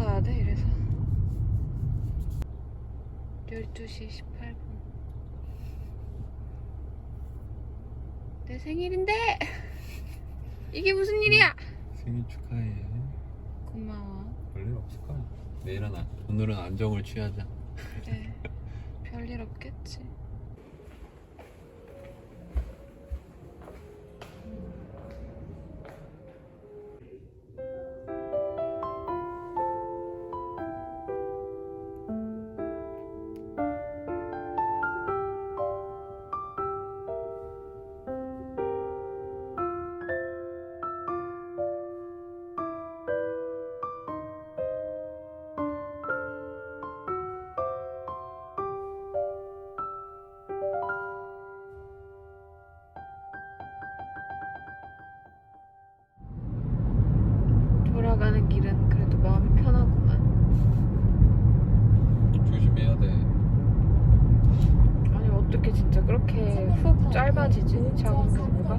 가야 돼? 이래서. 12시 18분. 내 생일인데! 이게 무슨 일이야? 생일 축하해. 고마워. 별일 없을 거야. 내일은 안, 오늘은 안정을 취하자. 그래. 별일 없겠지 그렇게 훅 짧아지지? 작은 경우가?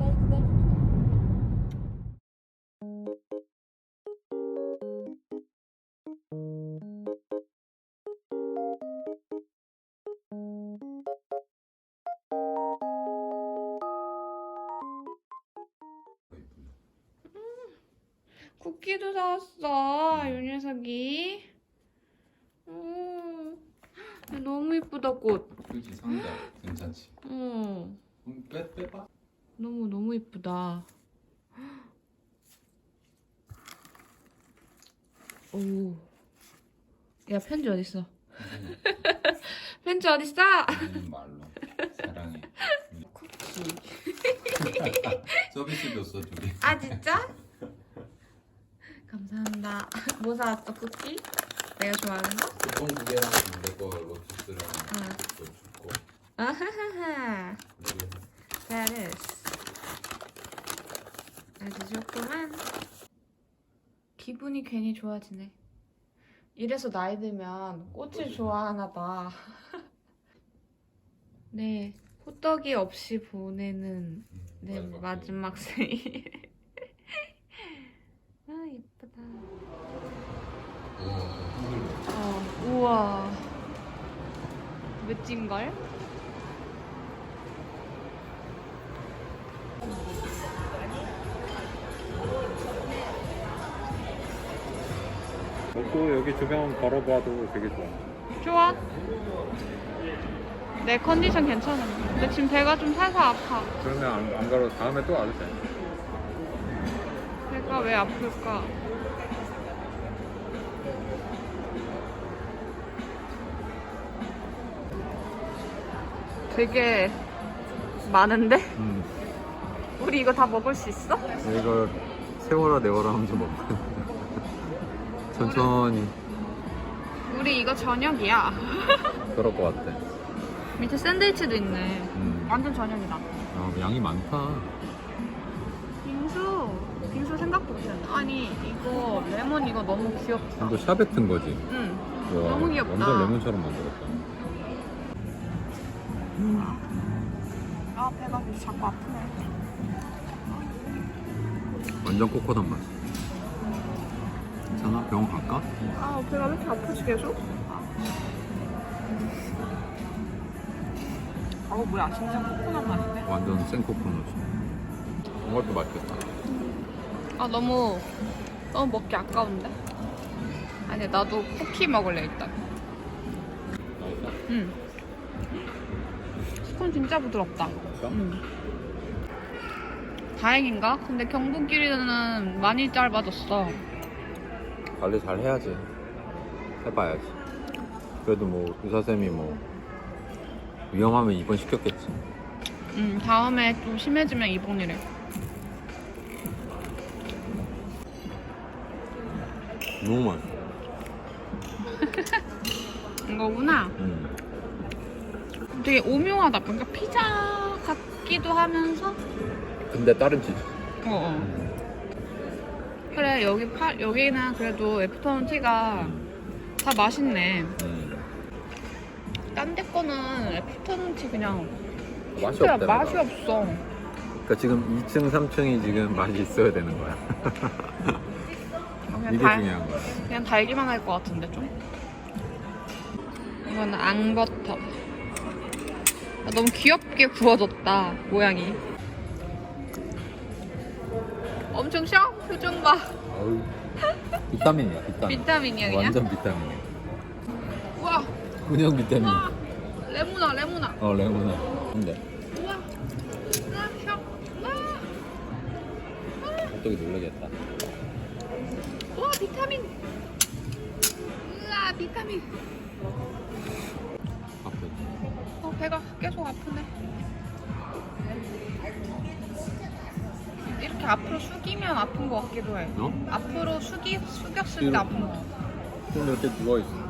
쿠키도 사왔어 이 녀석이. 음, 너무 이쁘다 꽃 그렇지 상자 괜찮지. 어. 음, 빼 빼봐. 너무 너무 이쁘다. 오. 야 편지 어딨어? 편지 어딨어? 음, 말로 사랑해. 쿠키. 서비스 줬어 두 개. 아 진짜? 감사합니다. 뭐 사왔어 쿠키? 내가 좋아하는 거? 쿠폰 두 개랑 내거 로투스랑 응. 그거 주고. 아하하하. 그리고 잘했어. 아주 좋구만. 기분이 괜히 좋아지네. 이래서 나이 들면 꽃을 좋아하나 봐. 네, 호떡이 없이 보내는 내 마지막 마지막 생일. 아, 예쁘다. 우와 흔들려. 어, 우와. 멋진걸? 먹고 여기 주변 걸어봐도 되게 좋아. 좋아. 내 컨디션 괜찮아. 근데 지금 배가 좀 살살 아파. 그러면 안, 안 걸어 다음에 또 와도 돼. 배가 왜 아플까? 되게 많은데? 음. 우리 이거 다 먹을 수 있어? 이거 세워라 내워라 하면서 먹고 천천히 우리 이거 저녁이야. 그럴 것 같아. 밑에 샌드위치도 있네. 음. 완전 저녁이다. 아, 양이 많다. 빙수. 빙수 생각도 못했네. 아니, 이거 레몬 이거 너무 귀엽다. 이거 샤베트인 거지. 응. 와, 너무 귀엽다. 완전 레몬처럼 만들었다. 아, 배가 자꾸 아프네. 완전 코코넛 맛. 괜찮아? 병원 갈까? 아, 배가 왜 이렇게 아프지 계속? 아, 뭐야, 진짜 코코넛 맛인데? 완전 생 코코넛. 이것도 맛있겠다. 아, 너무, 너무 먹기 아까운데? 아니, 나도 쿠키 먹을래, 일단. 맛있다. 응. 스콘 진짜 부드럽다. 응. 다행인가? 근데 경부길이는 많이 짧아졌어. 관리 잘 해야지. 해봐야지. 그래도 뭐 의사쌤이 뭐 위험하면 입원 시켰겠지. 응, 다음에 좀 심해지면 입원이래. 너무 맛있어. 이거구나. 음. 되게 오묘하다. 뭔가 피자 같기도 하면서. 근데 다른 치즈. 어, 어. 그래, 여기 파, 여기는 그래도 애프터눈 티가 다 맛있네. 음. 딴 데 거는 애프터눈 티 그냥 맛이 진짜 없다. 맛이 없어. 그러니까 지금 2층, 3층이 지금 맛이 있어야 되는 거야. 그냥 이게 달- 중요한 거야. 그냥 달기만 할 것 같은데 좀. 이거는 앙버터. 아, 너무 귀엽게 구워졌다 모양이. 엄청 셔 표정 봐. 어우. 비타민이야, 비타민. 비타민이야 그냥. 완전 비타민이야. 우와 그냥 비타민. 우와 레모나 레모나. 어, 레몬은. 근데 우와 우와 셔. 우와 갑자기 놀라겠다. 우와 비타민. 우와 비타민. 배가 계속 아프네. 이렇게 앞으로 숙이면 아픈 것 같기도 해. 어? 앞으로 숙이 숙였을 때. 아픈 거. 좀 이렇게 누워있어.